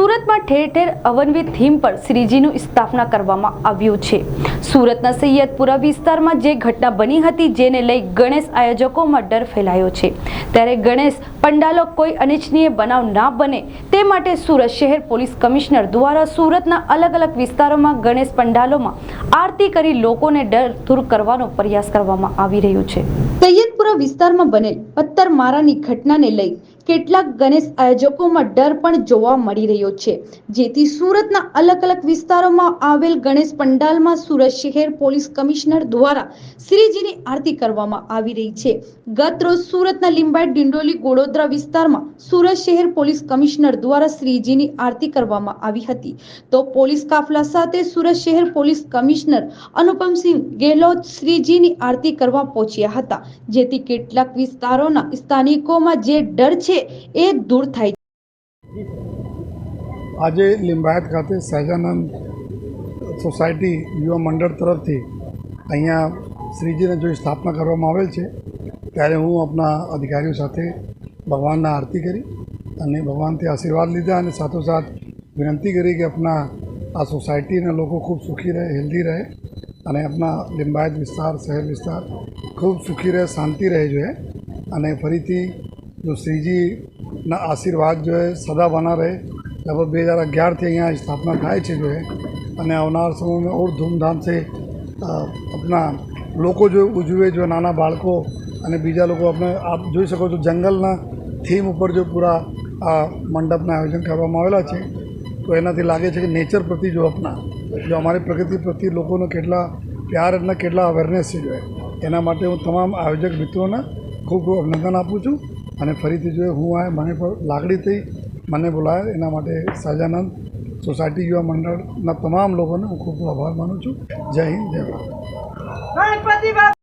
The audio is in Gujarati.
સુરતમાં ઠેર ઠેર અવનવી થીમ પર શ્રીજીનું સ્થાપના કરવામાં આવ્યું છે. સુરતના સૈયદપુરા વિસ્તારમાં જે ઘટના બની હતી જેને લઈ ગણેશ આયોજકોમાં ડર ફેલાયો છે. ત્યારે ગણેશ પંડાલો કોઈ અનિચ્છનીય બનાવ ના બને તે માટે સુરત શહેર પોલીસ કમિશનર દ્વારા સુરતના અલગ અલગ વિસ્તારોમાં ગણેશ પંડાલોમાં આરતી કરી લોકોને ડર દૂર કરવાનો પ્રયાસ કરવામાં આવી રહ્યો છે. સૈયદપુરા વિસ્તારમાં બનેલ પથ્થરમારાની ઘટનાને લઈ કેટલાક ગણેશ આયોજકોમાં ડર પણ જોવા મળી રહ્યો છે. જેથી સુરતના અલગ અલગ વિસ્તારોમાં આવેલ ગણેશ પંડાલમાં સુરત શહેર પોલીસ કમિશનર દ્વારા શ્રીજીની આરતી કરવામાં આવી રહી છે. ગત રોજ સુરતના લીંબાયત ડિંડોલી ગોડોદરા વિસ્તારમાં સુરત શહેર પોલીસ કમિશનર દ્વારા શ્રીજીની આરતી કરવામાં આવી હતી. તો પોલીસ કાફલા સાથે સુરત શહેર પોલીસ કમિશનર અનુપમસિંહ ગેહલોત શ્રીજીની આરતી કરવા પહોંચ્યા હતા. જેથી કેટલાક વિસ્તારોના સ્થાનિકોમાં જે ડર છે એ દૂર થાય આજે લિંબાયત ખાતે સહજાનંદ સોસાયટી યુવા મંડળ તરફથી અહીંયા શ્રીજીને જો સ્થાપના કરવામાં આવેલ છે, ત્યારે હું આપણા અધિકારીઓ સાથે ભગવાનના આરતી કરી અને ભગવાનથી આશીર્વાદ લીધા અને સાથોસાથ વિનંતી કરી કે આપણા આ સોસાયટીના લોકો ખૂબ સુખી રહે, હેલ્ધી રહે અને આપણા લિંબાયત વિસ્તાર, શહેર વિસ્તાર ખૂબ સુખી રહે, શાંતિ રહે જોઈએ અને ફરીથી જો શ્રીજીના આશીર્વાદ જો એ સદા બના રહે લગભગ બે હજાર અગિયારથી અહીંયા સ્થાપના થાય છે જો એ અને આવનાર સમયમાં ઓર ધૂમધામ છે અ, આપણા લોકો જો ઉજવે જો નાના બાળકો અને બીજા લોકો આપણે આપ જોઈ શકો છો જંગલના થીમ ઉપર જો પૂરા આ મંડપના આયોજન કરવામાં આવેલા છે તો એનાથી લાગે છે કે નેચર પ્રત્યે જો આપણા જો અમારી પ્રકૃતિ પ્રત્યે લોકોનો કેટલા પ્યાર અને કેટલા અવેરનેસ છે જો એના માટે હું તમામ આયોજક મિત્રોને ખૂબ ખૂબ અભિનંદન આપું છું અને ફરીથી જો હું આ મને લાગણી થઈ મને બોલાયા એના માટે સહજાનંદ સોસાયટી યુવા મંડળના તમામ લોકોને હું ખૂબ આભાર માનું છું. જય હિન્દ, જય ભારત.